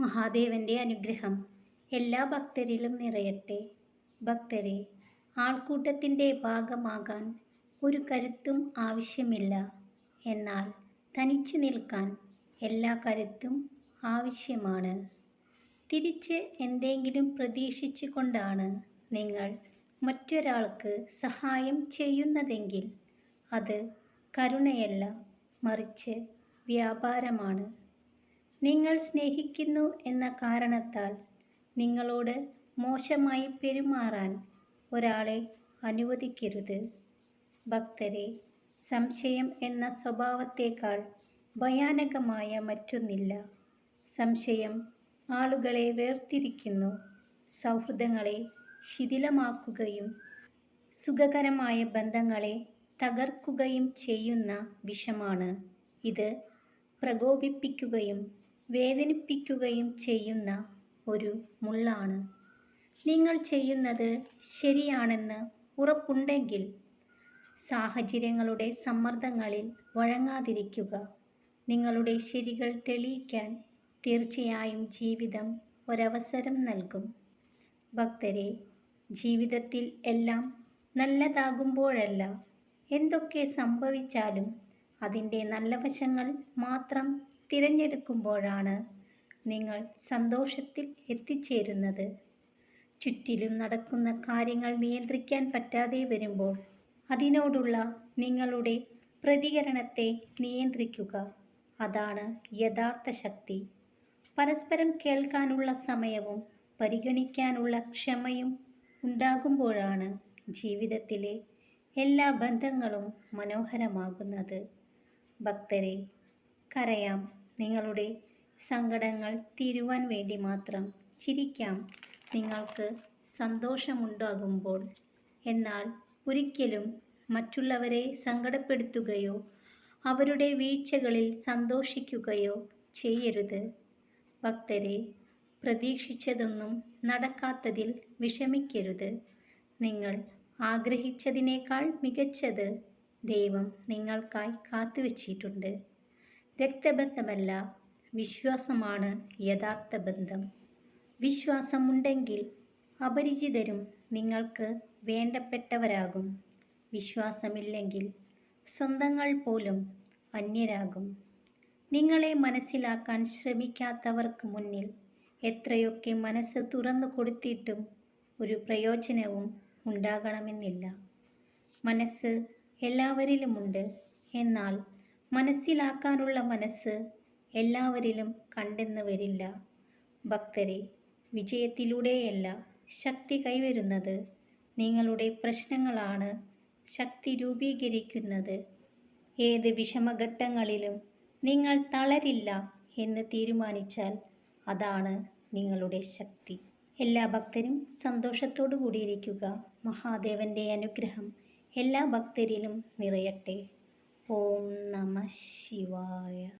മഹാദേവന്റെ അനുഗ്രഹം എല്ലാ ഭക്തരിലും നിറയട്ടെ. ഭക്തരെ ആൾക്കൂട്ടത്തിന്റെ ഭാഗമാകാൻ ഒരു കരുത്തും ആവശ്യമില്ല. എന്നാൽ തനിച്ചു നിൽക്കാൻ എല്ലാ കരുത്തും ആവശ്യമാണ്. തിരിച്ച് എന്തെങ്കിലും പ്രതീക്ഷിച്ചു കൊണ്ടാണ് നിങ്ങൾ മറ്റൊരാൾക്ക് സഹായം ചെയ്യുന്നതെങ്കിൽ അത് കരുണയല്ല മറിച്ച് വ്യാപാരമാണ്. നിങ്ങൾ സ്നേഹിക്കുന്നു എന്ന കാരണത്താൽ നിങ്ങളോട് മോശമായി പെരുമാറാൻ ഒരാളെ അനുവദിക്കരുത്. ഭക്തരെ സംശയം എന്ന സ്വഭാവത്തേക്കാൾ ഭയാനകമായ മറ്റൊന്നില്ല. സംശയം ആളുകളെ വേർതിരിക്കുന്നു സൗഹൃദങ്ങളെ ശിഥിലമാക്കുകയും സുഖകരമായ ബന്ധങ്ങളെ തകർക്കുകയും ചെയ്യുന്ന വിഷമാണ് ഇത്. പ്രകോപിപ്പിക്കുകയും വേദനിപ്പിക്കുകയും ചെയ്യുന്ന ഒരു മുള്ളാണ്. നിങ്ങൾ ചെയ്യുന്നത് ശരിയാണെന്ന് ഉറപ്പുണ്ടെങ്കിൽ സാഹചര്യങ്ങളുടെ സമ്മർദ്ദങ്ങളിൽ വഴങ്ങാതിരിക്കുക. നിങ്ങളുടെ ശരികൾ തെളിയിക്കാൻ തീർച്ചയായും ജീവിതം ഒരവസരം നൽകും. ഭക്തരെ ജീവിതത്തിൽ എല്ലാം നല്ലതാകുമ്പോഴല്ല എന്തൊക്കെ സംഭവിച്ചാലും അതിന്റെ നല്ല വശങ്ങൾ മാത്രം തിരഞ്ഞെടുക്കുമ്പോഴാണ് നിങ്ങൾ സന്തോഷത്തിൽ എത്തിച്ചേരുന്നത്. ചുറ്റിലും നടക്കുന്ന കാര്യങ്ങൾ നിയന്ത്രിക്കാൻ പറ്റാതെ വരുമ്പോൾ അതിനോടുള്ള നിങ്ങളുടെ പ്രതികരണത്തെ നിയന്ത്രിക്കുക. അതാണ് യഥാർത്ഥ ശക്തി. പരസ്പരം കേൾക്കാനുള്ള സമയവും പരിഗണിക്കാനുള്ള ക്ഷമയും ഉണ്ടാകുമ്പോഴാണ് ജീവിതത്തിലെ എല്ലാ ബന്ധങ്ങളും മനോഹരമാകുന്നത്. ഭക്തരെ കരയാം. നിങ്ങളുടെ സങ്കടങ്ങൾ തീരുവാൻ വേണ്ടി മാത്രം ചിരിക്കാം. നിങ്ങൾക്ക് സന്തോഷമുണ്ടാകുമ്പോൾ എന്നാൽ ഒരിക്കലും മറ്റുള്ളവരെ സങ്കടപ്പെടുത്തുകയോ അവരുടെ വീഴ്ചകളിൽ സന്തോഷിക്കുകയോ ചെയ്യരുത്. ഭക്തരെ പ്രതീക്ഷിച്ചതൊന്നും നടക്കാത്തതിൽ വിഷമിക്കരുത്. നിങ്ങൾ ആഗ്രഹിച്ചതിനേക്കാൾ മികച്ചത് ദൈവം നിങ്ങൾക്കായി കാത്തുവച്ചിട്ടുണ്ട്. രക്തബന്ധമല്ല വിശ്വാസമാണ് യഥാർത്ഥ ബന്ധം. വിശ്വാസമുണ്ടെങ്കിൽ അപരിചിതരും നിങ്ങൾക്ക് വേണ്ടപ്പെട്ടവരാകും. വിശ്വാസമില്ലെങ്കിൽ സ്വന്തങ്ങൾ പോലും അന്യരാകും. നിങ്ങളെ മനസ്സിലാക്കാൻ ശ്രമിക്കാത്തവർക്ക് മുന്നിൽ എത്രയൊക്കെ മനസ്സ് തുറന്നു കൊടുത്തിട്ടും ഒരു പ്രയോജനവും ഉണ്ടാകണമെന്നില്ല. മനസ്സ് എല്ലാവരിലുമുണ്ട്. എന്നാൽ മനസ്സിലാക്കാനുള്ള മനസ്സ് എല്ലാവരിലും കണ്ടെന്ന് വരില്ല. ഭക്തരെ വിജയത്തിലൂടെയല്ല ശക്തി കൈവരുന്നത്. നിങ്ങളുടെ പ്രശ്നങ്ങളാണ് ശക്തി രൂപീകരിക്കുന്നത്. ഏത് വിഷമഘട്ടങ്ങളിലും നിങ്ങൾ തളരില്ല എന്ന് തീരുമാനിച്ചാൽ അതാണ് നിങ്ങളുടെ ശക്തി. എല്ലാ ഭക്തരും സന്തോഷത്തോടു കൂടിയിരിക്കുക മഹാദേവന്റെ അനുഗ്രഹം എല്ലാ ഭക്തരിലും നിറയട്ടെ. ఓం నమ శివాయ